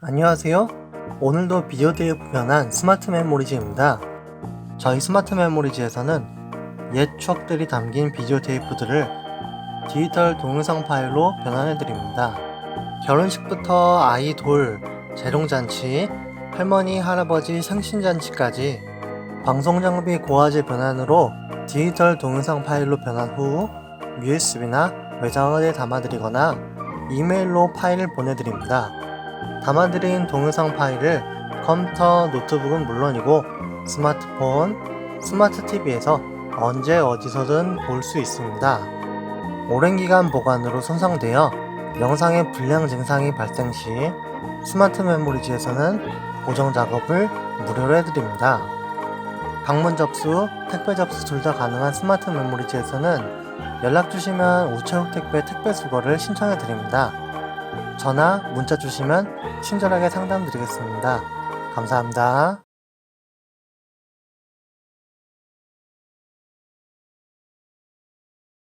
안녕하세요. 오늘도 비디오 테이프 변환 스마트 메모리즈입니다. 저희 스마트 메모리즈에서는 옛 추억들이 담긴 비디오 테이프들을 디지털 동영상 파일로 변환해 드립니다. 결혼식부터 아이 돌, 재롱잔치, 할머니, 할아버지 생신잔치까지 방송 장비 고화질 변환으로 디지털 동영상 파일로 변환 후 USB나 외장하드에 담아드리거나 이메일로 파일을 보내드립니다. 담아드린 동영상 파일을 컴퓨터, 노트북은 물론이고 스마트폰, 스마트 TV에서 언제 어디서든 볼 수 있습니다. 오랜 기간 보관으로 손상되어 영상의 불량 증상이 발생 시 스마트 메모리즈에서는 보정 작업을 무료로 해드립니다. 방문 접수, 택배 접수 둘 다 가능한 스마트 메모리즈에서는 연락 주시면 우체국 택배 택배 수거를 신청해 드립니다. 전화, 문자 주시면 친절하게 상담 드리겠습니다. 감사합니다.